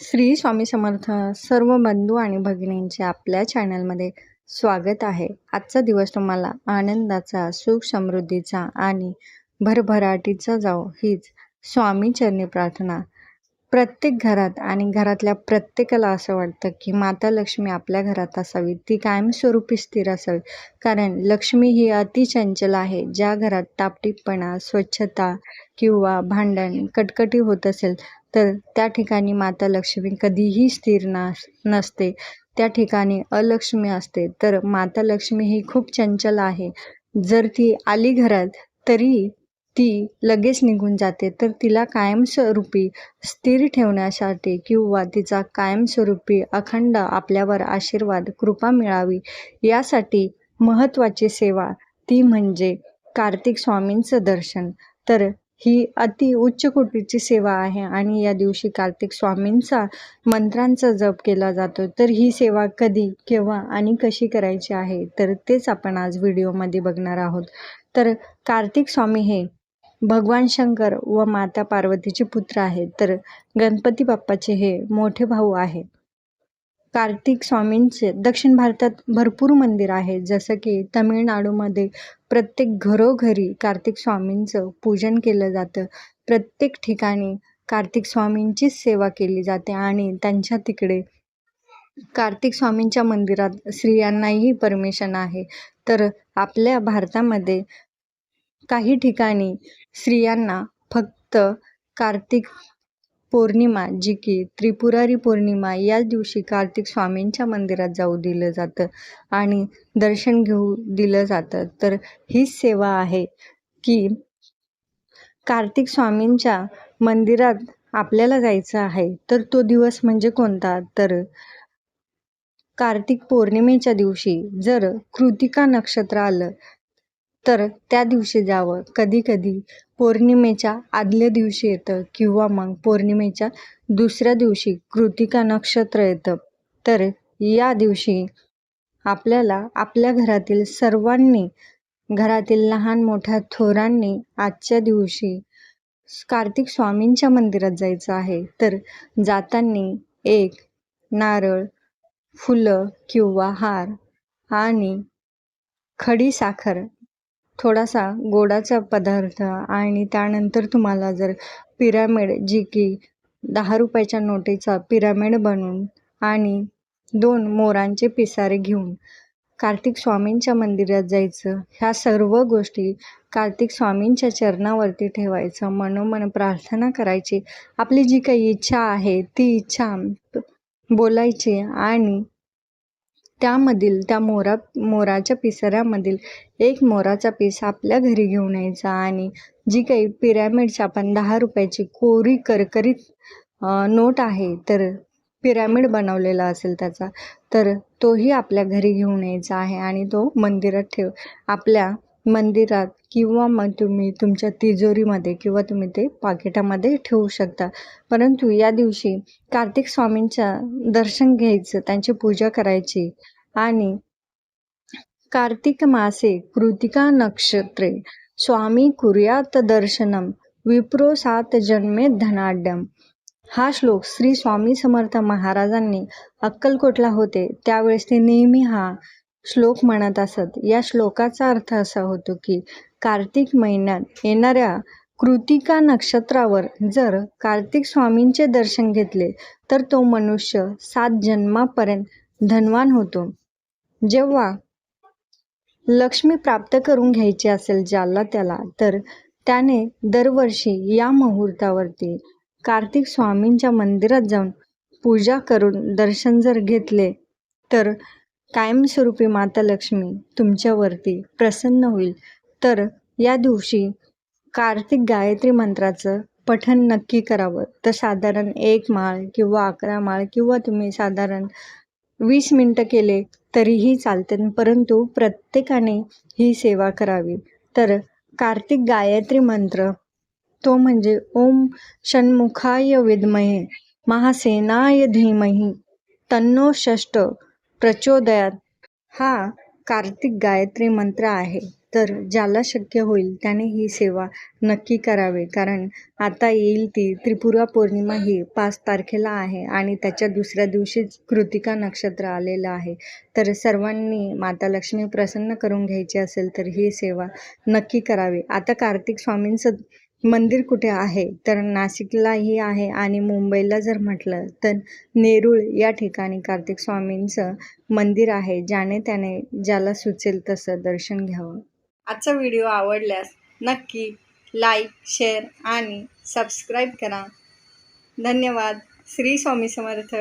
श्री स्वामी समर्थ सर्व बंधू आणि भगिनींचे आपल्या चॅनलमध्ये स्वागत आहे. आजचा दिवस तुम्हाला आनंदाचा सुख समृद्धीचा आणि भरभराटीचा जाओ हीच स्वामीचरणी प्रार्थना. प्रत्येक घरात आणि घरातल्या प्रत्येकाला असं वाटतं की माता लक्ष्मी आपल्या घरात असावी ती कायमस्वरूपी स्थिर असावी. कारण लक्ष्मी ही अतिचंचल आहे. ज्या घरात टापटीपणा स्वच्छता किंवा भांडण कटकटी होत असेल तर त्या ठिकाणी माता लक्ष्मी कधीही स्थिर नास नसते. त्या ठिकाणी अलक्ष्मी असते. तर माता लक्ष्मी ही खूप चंचल आहे. जर ती आली घरात तरी ती लगेच निघून जाते. तर तिला कायमस्वरूपी स्थिर ठेवण्यासाठी किंवा तिचा कायमस्वरूपी अखंड आपल्यावर आशीर्वाद कृपा मिळावी यासाठी महत्त्वाची सेवा ती म्हणजे कार्तिक स्वामींचं दर्शन. तर ही अति उच्च कोटीची सेवा आहे आणि या दिवशी कार्तिक स्वामींचा मंत्रांचा जप केला जातो. तर ही सेवा कधी केव्हा आणि कशी करायची आहे तर तेच आपण आज व्हिडिओमध्ये बघणार आहोत. तर कार्तिक स्वामी हे भगवान शंकर व माता पार्वतीचे पुत्र आहेत. तर गणपती बाप्पाचे हे मोठे भाऊ आहे कार्तिक स्वामींचे दक्षिण भारतात भरपूर मंदिर आहेत जसं की तमिळनाडूमध्ये प्रत्येक घरोघरी कार्तिक स्वामींचं पूजन केलं जातं. प्रत्येक ठिकाणी कार्तिक स्वामींचीच सेवा केली जाते आणि त्यांच्या तिकडे कार्तिक स्वामींच्या मंदिरात स्त्रियांनाही परमिशन आहे. तर आपल्या भारतामध्ये काही ठिकाणी स्त्रियांना फक्त कार्तिक पौर्णिमा जी की त्रिपुरारी पौर्णिमा याच दिवशी कार्तिक स्वामींच्या मंदिरात जाऊ दिलं जातं आणि दर्शन घेऊ दिलं जातं. तर हीच सेवा आहे की कार्तिक स्वामींच्या मंदिरात आपल्याला जायचं आहे. तर तो दिवस म्हणजे कोणता? तर कार्तिक पौर्णिमेच्या दिवशी जर कृतिका नक्षत्र आलं तर त्या दिवशी जावं. कधी कधी पौर्णिमेच्या आदल्या दिवशी येतं किंवा मग पौर्णिमेच्या दुसऱ्या दिवशी कृतिका नक्षत्र येतं. तर या दिवशी आपल्याला आपल्या घरातील सर्वांनी घरातील लहान मोठ्या थोरांनी आजच्या दिवशी कार्तिक स्वामींच्या मंदिरात जायचं आहे. तर जाताना एक नारळ फुलं किंवा हार आणि खडी साखर थोडासा गोडाचा पदार्थ आणि त्यानंतर तुम्हाला जर पिरामिड जी की दहा रुपयाच्या नोटेचा पिरामिड बनवून आणि दोन मोरांचे पिसारे घेऊन कार्तिक स्वामींच्या मंदिरात जायचं ह्या सर्व गोष्टी कार्तिक स्वामींच्या चरणावरती ठेवायचं. मनोमन प्रार्थना करायची. आपली जी काही इच्छा आहे ती इच्छा बोलायची आणि त्यामधील त्या मोरा मोराच्या पिसाऱ्यामधील एक मोराचा पीस आपल्या घरी घेऊन यायचा आणि जी काही पिरॅमिडची आपण दहा रुपयाची कोरी करकरीत नोट आहे तर पिरॅमिड बनवलेला असेल त्याचा तर तोही आपल्या घरी घेऊन यायचा आहे आणि तो मंदिरात ठेव आपल्या मंदिरात किंवा मग तुम्ही तुमच्या तिजोरीमध्ये किंवा तुम्ही ते पाकिटामध्ये ठेवू शकता. परंतु या दिवशी कार्तिक स्वामींच्या दर्शन घ्यायचं त्यांची पूजा करायची आणि कार्तिक मासे कृतिका नक्षत्रे स्वामी कुर्यात दर्शनम विप्रो सात जन्मे धनाढ्यम. हा श्लोक श्री स्वामी समर्थ महाराजांनी अक्कलकोटला होते. त्यावेळेस ते नेहमी हा श्लोक म्हणत असत. या श्लोकाचा अर्थ असा होतो की कार्तिक महिन्यात येणाऱ्या कृतिका नक्षत्रावर जर कार्तिक स्वामींचे दर्शन घेतले तर तो मनुष्य सात जन्मापर्यंत धनवान होतो. जेव्हा लक्ष्मी प्राप्त करून घ्यायची असेल ज्याला त्याला तर त्याने दरवर्षी या मुहूर्तावरती कार्तिक स्वामींच्या मंदिरात जाऊन पूजा करून दर्शन जर घेतले तर कायमस्वरूपी माता लक्ष्मी तुमच्यावरती प्रसन्न होईल. तर या दिवशी कार्तिक गायत्री मंत्राचं पठन नक्की करावं. तर साधारण एक माळ किंवा अकरा माळ किंवा तुम्ही साधारण वीस मिनटं केले तरीही चालते. परंतु प्रत्येकाने ही सेवा करावी. तर कार्तिक गायत्री मंत्र तो म्हणजे ओम षण्मुखाय विद्महे महासेनाय धीमही तन्नो षष्ट प्रचोदयात. हा कार्तिक गायत्री मंत्र आहे. तर ज्याला शक्य होईल त्याने ही सेवा नक्की करावे. कारण आता येईल ती त्रिपुरा पौर्णिमा ही पाच तारखेला आहे आणि त्याच्या दुसऱ्या दिवशीच कृतिका नक्षत्र आलेलं आहे. तर सर्वांनी माता लक्ष्मी प्रसन्न करून घ्यायची असेल तर ही सेवा नक्की करावी. आता कार्तिक स्वामींचं मंदिर कुठे आहे? तर नाशिकलाही आहे आणि मुंबईला जर म्हटलं तर नेरूळ या ठिकाणी कार्तिक स्वामींचं मंदिर आहे ज्याने त्याने ज्याला सुचेल तसं दर्शन घ्यावं. आजचा व्हिडिओ आवडल्यास नक्की लाईक शेअर आणि सबस्क्राईब करा. धन्यवाद. श्री स्वामी समर्थ.